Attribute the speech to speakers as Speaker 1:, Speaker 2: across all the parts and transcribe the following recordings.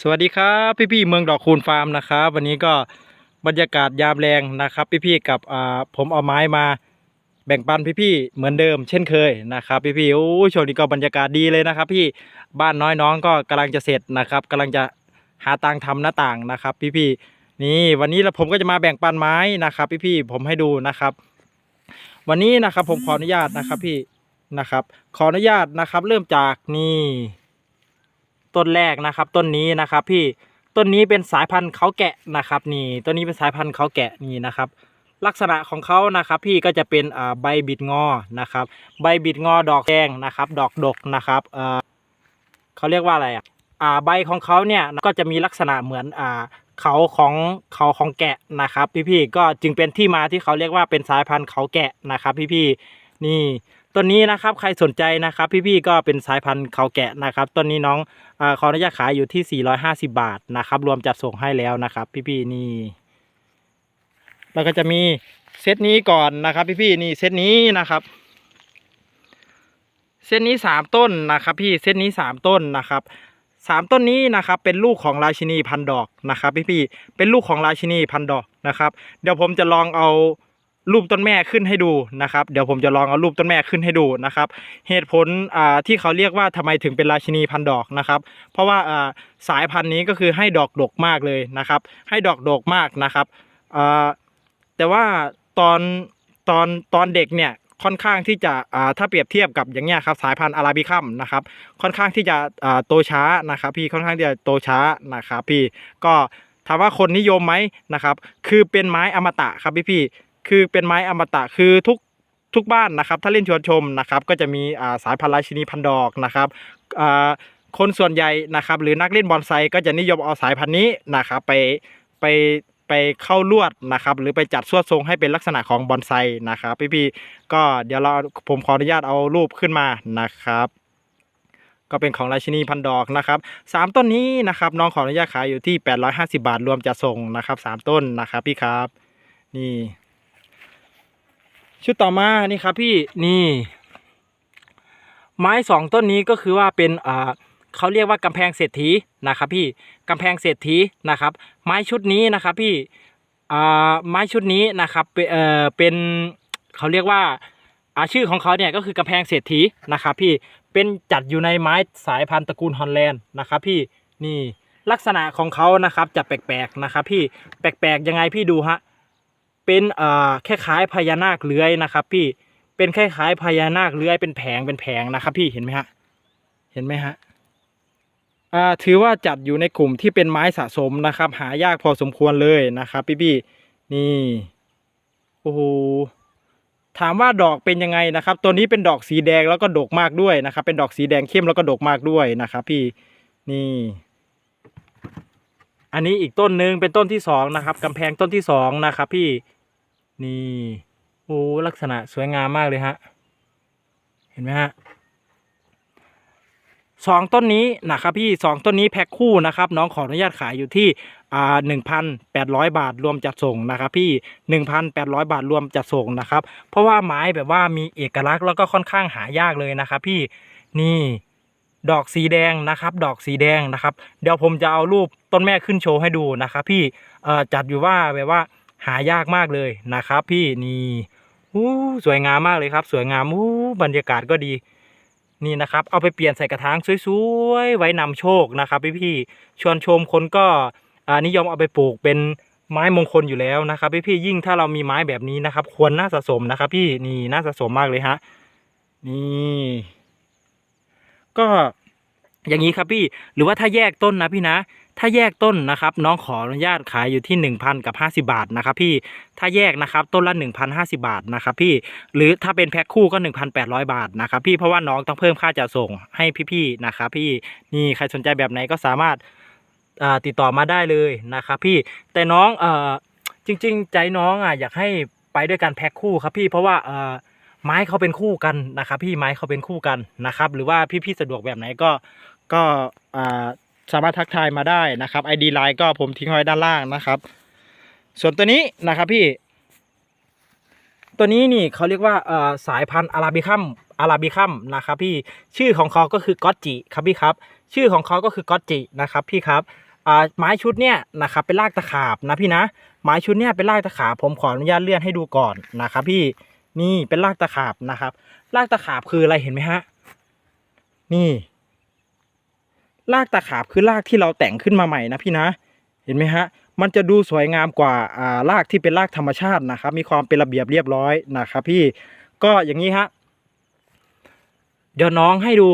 Speaker 1: สวัสดีครับพี่พี่ๆเมืองดอกคูณฟาร์มนะครับวันนี้ก็บรรยากาศยามแรงนะครับ พี่พี่ๆกับอ่าผมเอาไม้มาแบ่งปันพี่พี่ๆเหมือนเดิม เช่นเคยนะครับพี่พี่ๆโอ้ช่วงนี้ก็บรรยากาศดีเลยนะครับ พี่บ้านน้อยน้องก็กำลังจะเสร็จนะครับกำลังจะหาตังค์ทำหน้าต่างนะครับ พี่พี่ๆนี่วันนี้เราผมก็จะมาแบ่งปันไม้นะครับพี่พี่ๆผมให้ดูนะครับ วันนี้นะครับผมขออนุญาตนะครับพี่นะครับ ขออนุญาตนะครับ เริ่มจากนี่ ต้นแรกนะครับ ต้นนี้นะครับ พี่ต้นนี้เป็นสายพันธุ์เขาแกะนะครับ นี่ต้นนี้เป็นสายพันธุ์เขาแกะนี่นะครับ ลักษณะของเขานะครับ พี่ก็จะเป็นใบบิดงอนะครับ ใบบิดงอดอกแดงนะครับ ดอกดกนะครับเอ่อเขาเรียกว่าอะไรอะอ่าใบของเขาเนี่ยก็จะมีลักษณะเหมือนอ่าเขาของเขาของแกะนะครับ พี่ๆก็จึงเป็นที่มาที่เขาเรียกว่าเป็นสายพันธุ์เขาแกะนะครับ พี่ๆนี่ ต้นนี้นะครับใครสนใจนะครับพี่ๆก็เป็นสายพันธุ์เขาแกะนะครับต้นนี้น้องอาขออนุญาตขายอยู่ที่ 450 บาทนะครับ รวมจัดส่งให้แล้วนะครับ พี่ๆนี่แล้วก็จะมีเซตนี้ก่อนนะครับ พี่ๆนี่เซตนี้นะครับ เซตนี้สามต้นนะครับ พี่เซตนี้สามต้นนะครับสามต้นนี้นะครับเป็นลูกของราชินีพันดอกนะครับ พี่ๆเป็นลูกของราชินีพันดอกนะครับ เดี๋ยวผมจะลองเอา รูปต้นแม่ขึ้นให้ดูนะครับ เดี๋ยวผมจะลองเอารูปต้นแม่ขึ้นให้ดูนะครับ เหตุผลที่เขาเรียกว่าทำไมถึงเป็นราชินีพันดอกนะครับ เพราะว่าสายพันธุ์นี้ก็คือให้ดอกดกมากเลยนะครับ ให้ดอกดกมากนะครับแต่ว่าตอนตอนตอนเด็กเนี่ยค่อนข้างที่จะถ้าเปรียบเทียบกับอย่างเงี้ยครับสายพันธุ์อาราบิคัมนะครับ ค่อนข้างที่จะโตช้านะครับ พี่ค่อนข้างที่จะโตช้านะครับ พี่ก็ถามว่าคนนิยมไหมนะครับ คือเป็นไม้อมตะครับพี่พี่ คือเป็นไม้อมตะคือทุกทุกบ้านนะครับ ถ้าเล่นชวนชมนะครับ ก็จะมีสายพันธุ์ราชินีพันดอกนะครับคนส่วนใหญ่นะครับ หรือนักเล่นบอลไซก็จะนิยมเอาสายพันธุ์นี้นะครับไปไปไปเข้าลวดนะครับ หรือไปจัดสวดทรงให้เป็นลักษณะของบอนไซนะครับ พี่ๆก็เดี๋ยวเราผมขออนุญาตเอารูปขึ้นมานะครับ ก็เป็นของราชินีพันดอกนะครับสามต้นนี้นะครับ น้องขออนุญาตขายอยู่ที่ 850 บาทรวมจัดส่งนะครับสามต้นนะครับพี่ครับ นี่ ชุดต่อมานี่ครับพี่นี่ ไม้สองต้นนี้ก็คือว่าเป็นอ่าเขาเรียกว่ากำแพงเศรษฐีนะครับพี่กำแพงเศรษฐีนะครับ ไม้ชุดนี้นะครับพี่อ่าไม้ชุดนี้นะครับเป็นเอ่อเป็นเขาเรียกว่าอาชื่อของเขาเนี่ยก็คือกำแพงเศรษฐีนะครับพี่เป็นจัดอยู่ในไม้สายพันธุ์ตระกูลฮอลแลนด์นะครับพี่นี่ลักษณะของเขานะครับจะแปลกๆนะครับพี่แปลกๆยังไงพี่ดูฮะ เป็นเอ่อคล้ายๆพญานาคเลื้อยนะครับ พี่เป็นคล้ายๆพญานาคเลื้อยเป็นแผงเป็นแผงนะครับ พี่เห็นไหมฮะเห็นไหมฮะอ่าถือว่าจัดอยู่ในกลุ่มที่เป็นไม้สะสมนะครับ หายากพอสมควรเลยนะครับ พี่ๆนี่โอ้โหถามว่าดอกเป็นยังไงนะครับ ตัวนี้เป็นดอกสีแดงแล้วก็ดกมากด้วยนะครับ เป็นดอกสีแดงเข้มแล้วก็ดกมากด้วยนะครับ พี่นี่ อันนี้อีกต้นหนึ่งเป็นต้นที่สองนะครับกำแพงต้นที่สองนะครับ พี่ นี่ โอ้ลักษณะสวยงามมากเลยฮะ เห็นไหมฮะสองต้นนี้นะครับพี่สองต้นนี้แพ็คคู่นะครับน้องขออนุญาตขายอยู่ที่อ่าหนึ่งพันแปดร้อยบาทรวมจัดส่งนะครับพี่หนึ่งพันแปดร้อยบาทรวมจัดส่งนะครับ เพราะว่าไม้แบบว่ามีเอกลักษณ์แล้วก็ค่อนข้างหายากเลยนะครับพี่นี่ดอกสีแดงนะครับ ดอกสีแดงนะครับ เดี๋ยวผมจะเอารูปต้นแม่ขึ้นโชว์ให้ดูนะครับพี่จัดอยู่ว่าแบบว่า หายากมากเลยนะครับ พี่นี่อู้สวยงามมากเลยครับ สวยงามอู้บรรยากาศก็ดี นี่นะครับ เอาไปเปลี่ยนใส่กระถางสวยๆไว้นำโชคนะครับ พี่พี่ๆชวนชมคนก็นิยมเอาไปปลูกเป็นไม้มงคลอยู่แล้วนะครับ พี่พี่ๆยิ่งถ้าเรามีไม้แบบนี้นะครับ ควรน่าสะสมนะครับ พี่นี่น่าสะสมมากเลยฮะนี่ก็ อย่างนี้ครับพี่หรือว่าถ้าแยกต้นนะพี่นะ ถ้าแยกต้นนะครับ น้องขออนุญาตขายอยู่ที่ 1,000 กับ 50 บาทนะครับพี่ถ้าแยกนะครับต้นละ 1,050 บาทนะครับพี่หรือถ้าเป็นแพ็คคู่ก็ 1,800 บาทนะครับพี่เพราะว่าน้องต้องเพิ่มค่าจัดส่งให้พี่ๆนะครับพี่นี่ใครสนใจแบบไหนก็สามารถติดต่อมาได้เลยนะครับพี่แต่น้องอจริง ๆ ใจน้องอะอยากให้ไปด้วยกันแพ็คคู่ครับพี่เพราะว่าไม้เขาเป็นคู่กันนะครับพี่ไม้เขาเป็นคู่กันนะครับหรือว่าพี่ๆสะดวกแบบไหนก็ ก็สามารถทักทายมาได้นะครับ ID ไลน์ก็ผมทิ้งไว้ด้านล่างนะครับ ส่วนตัวนี้นะครับพี่ ตัวนี้นี่เขาเรียกว่าสายพันธุ์อาราบิคัมอาราบิคัมนะครับพี่ชื่อของเขาก็คือก็อตจิครับพี่ครับ ชื่อของเขาก็คือก็อตจินะครับพี่ครับไม้ชุดเนี่ยนะครับเป็นรากตะขาบนะพี่นะไม้ชุดเนี่ยเป็นรากตะขาบผมขออนุญาตเลื่อนให้ดูก่อนนะครับพี่นี่เป็นรากตะขาบนะครับรากตะขาบคืออะไรเห็นไหมฮะนี่ รากตะขาบคือรากที่เราแต่งขึ้นมาใหม่นะพี่นะ เห็นไหมฮะ มันจะดูสวยงามกว่าอ่ารากที่เป็นรากธรรมชาตินะครับ มีความเป็นระเบียบเรียบร้อยนะครับพี่ ก็อย่างนี้ฮะ เดี๋ยวน้องให้ดู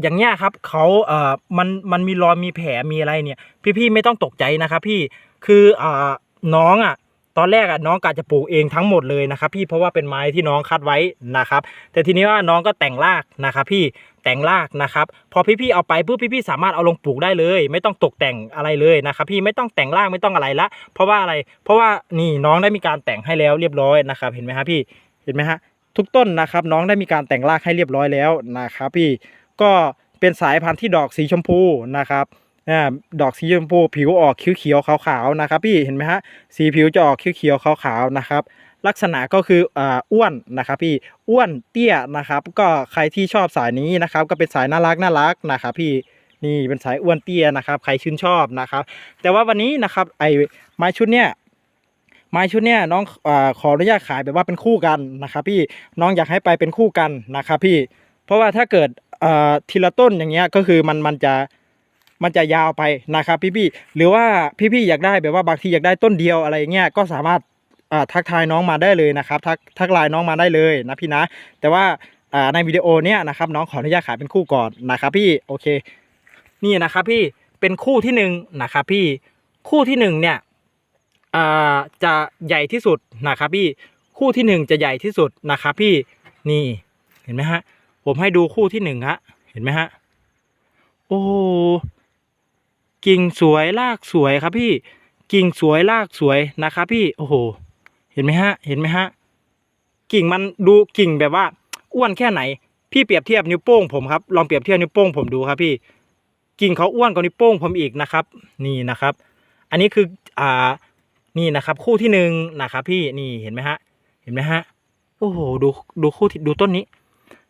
Speaker 1: อย่างเงี้ยครับเขาเอ่อ มันมันมีรอยมีแผลมีอะไรเนี่ย พี่ๆไม่ต้องตกใจนะครับ พี่ คืออ่าน้องอะตอนแรกอะน้องกะจะปลูกเองทั้งหมดเลยนะครับพี่เพราะว่าเป็นไม้ที่น้องคัดไว้นะครับ แต่ทีนี้ว่าน้องก็แต่งรากนะครับพี่ แต่งรากนะครับพอพี่ๆเอาไปปุ๊บพี่ๆสามารถเอาลงปลูกได้เลย ไม่ต้องตกแต่งอะไรเลยนะครับพี่ไม่ต้องแต่งรากไม่ต้องอะไรละ เพราะว่าอะไร เพราะว่านี่น้องได้มีการแต่งให้แล้วเรียบร้อยนะครับ เห็นไหมฮะพี่เห็นไหมฮะทุกต้นนะครับ น้องได้มีการแต่งรากให้เรียบร้อยแล้วนะครับ พี่ก็เป็นสายพันธุ์ที่ดอกสีชมพูนะครับอ่ดอกสีชมพูผิวออกเขียวๆขาวๆนะครับ พี่เห็นไหมฮะสีผิวจะออกเขียวๆขาวๆนะครับ ลักษณะก็คืออ่าอ้วนนะครับพี่อ้วนเตี้ยนะครับ ก็ใครที่ชอบสายนี้นะครับ ก็เป็นสายน่ารักน่ารักนะครับพี่นี่เป็นสายอ้วนเตี้ยนะครับใครชื่นชอบนะครับ แต่ว่าวันนี้นะครับไอไม้ชุดเนี้ยไม้ชุดเนี้ยน้องอขออนุญาตขายแบบว่าเป็นคู่กันนะครับ พี่น้องอยากให้ไปเป็นคู่กันนะครับพี่เพราะว่าถ้าเกิดอ่าทีละต้นอย่างเงี้ยก็คือมันมันจะมันจะยาวไปนะครับพี่พี่หรือว่าพี่พี่อยากได้แบบว่าบางทีอยากได้ต้นเดียวอะไรเงี้ยก็สามารถ ทักทายน้องมาได้เลยนะครับ ทักทักไลน์น้องมาได้เลยนะพี่นะ แต่ว่าในวิดีโอเนี้ยนะครับน้องขออนุญาตขายเป็นคู่ก่อนนะครับพี่โอเค นี่นะครับพี่เป็นคู่ที่หนึ่งนะครับพี่คู่ที่หนึ่งเนี่ยจะใหญ่ที่สุดนะครับพี่คู่ที่หนึ่งจะใหญ่ที่สุดนะครับพี่นี่เห็นไหมฮะผมให้ดูคู่ที่หนึ่งฮะเห็นไหมฮะโอ้กิ่งสวยรากสวยครับพี่กิ่งสวยรากสวยนะครับพี่โอ้โห เห็นไหมฮะ เห็นไหมฮะ กิ่งมันดูกิ่งแบบว่า อ้วนแค่ไหน พี่เปรียบเทียบนิ้วโป้งผมครับ ลองเปรียบเทียบนิ้วโป้งผมดูครับพี่ กิ่งเขาอ้วนกว่านิ้วโป้งผมอีกนะครับ นี่นะครับ อันนี้คือ อ่า นี่นะครับ คู่ที่หนึ่งนะครับ พี่ นี่เห็นไหมฮะ เห็นไหมฮะ โอ้โห ดูดูคู่ที่ดูต้นนี้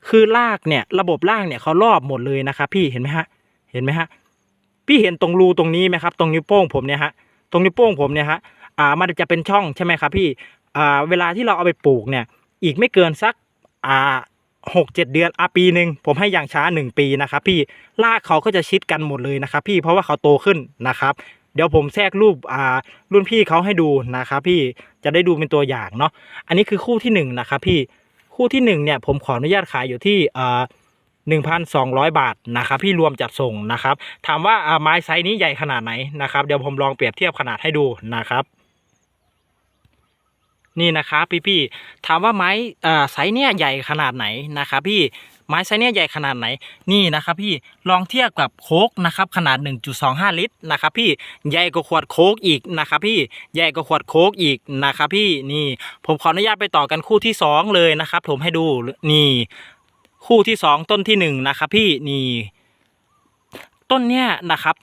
Speaker 1: คือรากเนี่ย ระบบรากเนี่ยเขารอบหมดเลยนะครับพี่ เห็นไหมฮะ เห็นไหมฮะ พี่เห็นตรงรูตรงนี้ไหมครับ ตรงนิ้วโป้งผมเนี่ยฮะ ตรงนิ้วโป้งผมเนี่ยฮะ อ่ามันจะเป็นช่องใช่ไหมครับพี่อ่าเวลาที่เราเอาไปปลูกเนี่ย อีกไม่เกินสักอ่าหกเจ็ดเดือนอะปีหนึ่งผมให้อย่างช้าหนึ่งปีนะครับพี่รากเขาก็จะชิดกันหมดเลยนะครับพี่เพราะว่าเขาโตขึ้นนะครับ เดี๋ยวผมแทรกรูปอ่ารุ่นพี่เขาให้ดูนะครับพี่จะได้ดูเป็นตัวอย่างเนาะอันนี้คือคู่ที่หนึ่งนะครับพี่คู่ที่หนึ่งเนี่ยผมขออนุญาตขายอยู่ที่อ่าหนึ่งพันสองร้อยบาทนะครับพี่รวมจัดส่งนะครับถามว่าอ่าไม้ไซส์นี้ใหญ่ขนาดไหนนะครับ เดี๋ยวผมลองเปรียบเทียบขนาดให้ดูนะครับ นี่นะครับพี่พี่ๆถามว่าไม้อ่าไซส์เนี้ยใหญ่ขนาดไหนนะครับพี่ไม้ไซส์เนี้ยใหญ่ขนาดไหนนี่นะครับพี่ลองเทียบกับโคกนะครับขนาด 1.25 ลิตรนะครับพี่ใหญ่กว่าขวดโคกอีกนะครับพี่ใหญ่กว่าขวดโคกอีกนะครับพี่นี่ผมขออนุญาตไปต่อกันคู่ที่สองเลยนะครับผมให้ดูนี่คู่ที่สองต้นที่หนึ่งนะครับพี่นี่ต้นเนี้ยนะครับ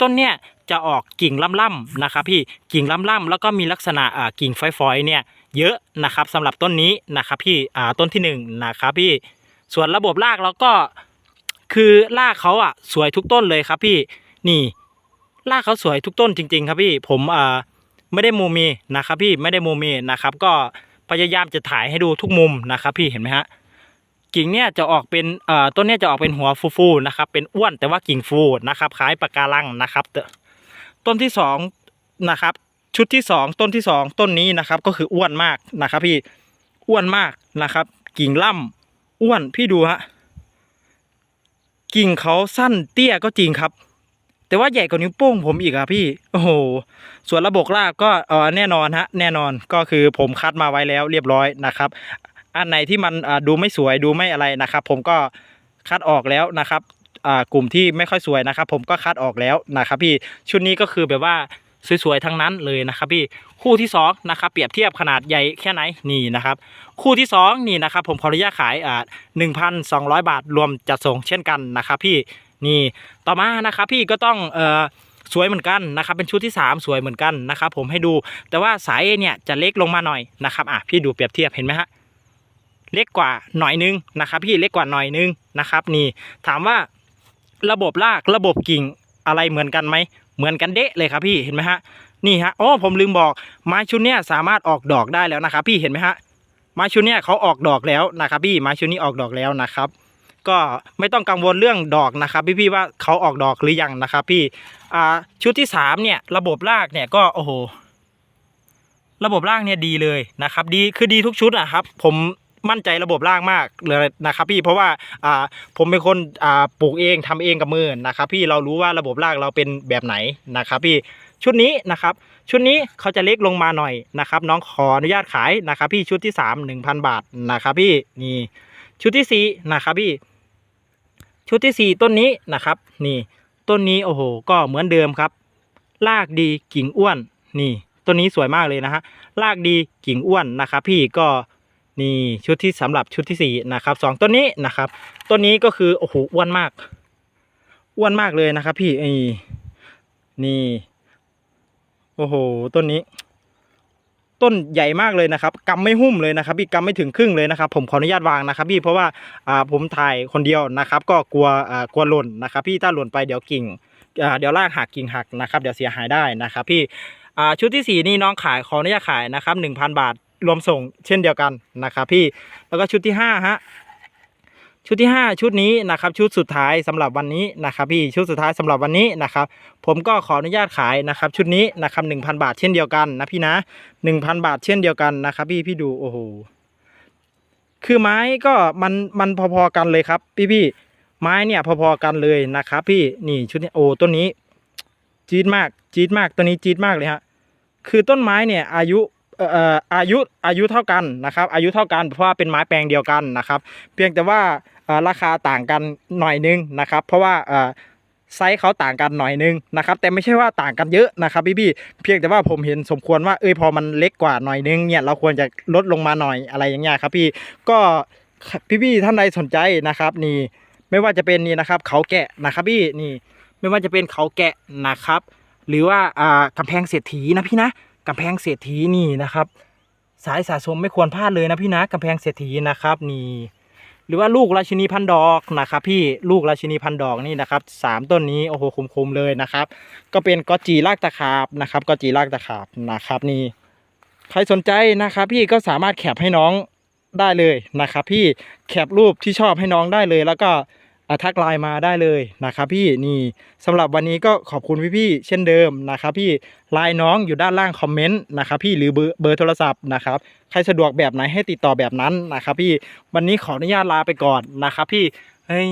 Speaker 1: ต้นเนี้ย จะออกกิ่งล่ำๆนะครับพี่กิ่งล่ำๆแล้วก็มีลักษณะกิ่งฝอยๆเนี่ยเยอะนะครับสำหรับต้นนี้นะครับพี่ต้นที่หนึ่งนะครับพี่ส่วนระบบรากเราก็คือรากเขาอะสวยทุกต้นเลยครับพี่นี่รากเขาสวยทุกต้นจริง ๆ ครับพี่ผมอ่าไม่ได้โมเมนะครับพี่ไม่ได้โมเมนะครับ ก็พยายามจะถ่ายให้ดูทุกมุมนะครับ พี่เห็นไหมฮะกิ่งเนี่ยจะออกเป็นต้นเนี่ยจะออกเป็นหัวฟูๆนะครับเป็นอ้วนแต่ว่ากิ่งฟูนะครับคล้ายปะการังนะครับ ต้นที่สองนะครับ ชุดที่สองต้นที่สองต้นนี้นะครับ ก็คืออ้วนมากนะครับพี่อ้วนมากนะครับ กิ่งล่ำอ้วนพี่ดูฮะกิ่งเขาสั้นเตี้ยก็จริงครับ แต่ว่าใหญ่กว่านิ้วโป้งผมอีกอะพี่โอ้โหส่วนระบบรากก็เออแน่นอนฮะแน่นอนก็คือผมคัดมาไว้แล้วเรียบร้อยนะครับ อันไหนที่มันดูไม่สวยดูไม่อะไรนะครับ ผมก็คัดออกแล้วนะครับ กลุ่มที่ไม่ค่อยสวยนะครับ ผมก็คัดออกแล้วนะครับพี่ชุดนี้ก็คือแบบว่าสวยๆทั้งนั้นเลยนะครับพี่คู่ที่สองนะครับเปรียบเทียบขนาดใหญ่แค่ไหนนี่นะครับ คู่ที่สองนี่นะครับ ผมขออนุญาตขายอ่าหนึ่งพันสองร้อยบาทรวมจัดส่งเช่นกันนะครับพี่นี่ต่อมานะครับพี่ก็ต้องเอ่อสวยเหมือนกันนะครับเป็นชุดที่สามสวยเหมือนกันนะครับผมให้ดูแต่ว่าสายเนี่ยจะเล็กลงมาหน่อยนะครับอะพี่ดูเปรียบเทียบเห็นไหมฮะเล็กกว่าหน่อยนึงนะครับพี่เล็กกว่าหน่อยนึงนะครับ นี่ถามว่า ระบบรากระบบกิ่งอะไรเหมือนกันไหมเหมือนกันเดะเลยครับพี่เห็นไหมฮะนี่ฮะโอ้ผมลืมบอกไม้ชุดเนี้ยสามารถออกดอกได้แล้วนะครับ พี่เห็นไหมฮะไม้ชุดเนี้ยเขาออกดอกแล้วนะครับพี่ไม้ชุดนี้ออกดอกแล้วนะครับ ก็ไม่ต้องกังวลเรื่องดอกนะครับ พี่ๆว่าเขาออกดอกหรือยังนะครับ พี่อ่าชุดที่สามเนี่ยระบบรากเนี่ยก็โอ้โหระบบรากเนี่ยดีเลยนะครับ ดีคือดีทุกชุดอะครับ ผม มั่นใจระบบรากมากเลยนะครับพี่เพราะว่าอ่าผมเป็นคนอ่าปลูกเองทำเองกับมือนะครับพี่เรารู้ว่าระบบรากเราเป็นแบบไหนนะครับพี่ชุดนี้นะครับชุดนี้เขาจะเล็กลงมาหน่อยนะครับน้องขออนุญาตขายนะครับพี่ชุดที่สามหนึ่งพันบาทนะครับพี่นี่ชุดที่สี่นะครับพี่ชุดที่สี่ต้นนี้นะครับ นี่ต้นนี้โอ้โห ก็เหมือนเดิมครับรากดีกิ่งอ้วนนี่ต้นนี้สวยมากเลยนะฮะรากดีกิ่งอ้วนนะครับพี่ก็ นี่ชุดที่สำหรับชุดที่สี่นะครับสองต้นนี้นะครับต้นนี้ก็คือโอ้โหอ้วนมากอ้วนมากเลยนะครับ พี่ไอ้นี่โอ้โหต้นนี้ ต้นใหญ่มากเลยนะครับกำไม่หุ้มเลยนะครับ พี่กำไม่ถึงครึ่งเลยนะครับ ผมขออนุญาตวางนะครับ พี่เพราะว่าอ่าผมถ่ายคนเดียวนะครับ ก็กลัวอ่ากลัวหล่นนะครับ พี่ถ้าหล่นไปเดี๋ยวกิ่งอ่าเดี๋ยวรากหักกิ่งหักนะครับ เดี๋ยวเสียหายได้นะครับ พี่อ่าชุดที่สี่นี่น้องขายขออนุญาตขายนะครับหนึ่งพันบาท รวมส่งเช่นเดียวกันนะครับพี่แล้วก็ชุดที่ห้าฮะชุดที่ 5 ชุดนี้นะครับชุดสุดท้ายสำหรับวันนี้นะครับพี่ชุดสุดท้ายสำหรับวันนี้นะครับผมก็ขออนุญาตขายนะครับชุดนี้นะครับหนึ่งพันบาทเช่นเดียวกันนะพี่นะหนึ่งพันบาทเช่นเดียวกันนะครับพี่พี่ดูโอ้โหคือไม้ก็มันมันพอๆกันเลยครับ พี่พี่ไม้เนี่ยพอๆกันเลยนะครับพี่นี่ชุดนี้โอ้ต้นนี้จี๊ดมากจี๊ดมากต้นนี้จี๊ดมากเลยฮะคือต้นไม้เนี่ยอายุ อายุอายุเท่ากันนะครับ อายุเท่ากันเพราะว่าเป็นไม้แปลงเดียวกันนะครับ เพียงแต่ว่าราคาต่างกันหน่อยนึงนะครับ เพราะว่าไซส์เขาต่างกันหน่อยนึงนะครับ แต่ไม่ใช่ว่าต่างกันเยอะนะครับพี่พี่เพียงแต่ว่าผมเห็นสมควรว่าเอ้ยพอมันเล็กกว่าหน่อยนึงเนี่ยเราควรจะลดลงมาหน่อยอะไรอย่างเงี้ยครับพี่ก็พี่พี่ท่านใดสนใจนะครับนี่ไม่ว่าจะเป็นนี่นะครับเขาแกะนะครับพี่นี่ไม่ว่าจะเป็นเขาแกะนะครับ หรือว่าอ่ากำแพงเศรษฐีนะพี่นะ กำแพงเศรษฐีนี่นะครับ สายสะสมไม่ควรพลาดเลยนะพี่นะกำแพงเศรษฐีนะครับนี่หรือว่าลูกราชินีพันดอกนะครับพี่ลูกราชินีพันดอกนี่นะครับสามต้นนี้โอ้โหคุมๆเลยนะครับ ก็เป็นกอจีรากตะขาบนะครับกอจีรากตะขาบนะครับนี่ใครสนใจนะครับ พี่ก็สามารถแคปให้น้องได้เลยนะครับ พี่แคปรูปที่ชอบให้น้องได้เลยแล้วก็ ทักไลน์มาได้เลยนะครับพี่นี่สำหรับวันนี้ก็ขอบคุณพี่ๆเช่นเดิมนะครับพี่ไลน์น้องอยู่ด้านล่างคอมเมนต์นะครับพี่หรือเบอร์เบอร์โทรศัพท์นะครับใครสะดวกแบบไหนให้ติดต่อแบบนั้นนะครับพี่วันนี้ขออนุญาตลาไปก่อนนะครับพี่เฮ้ย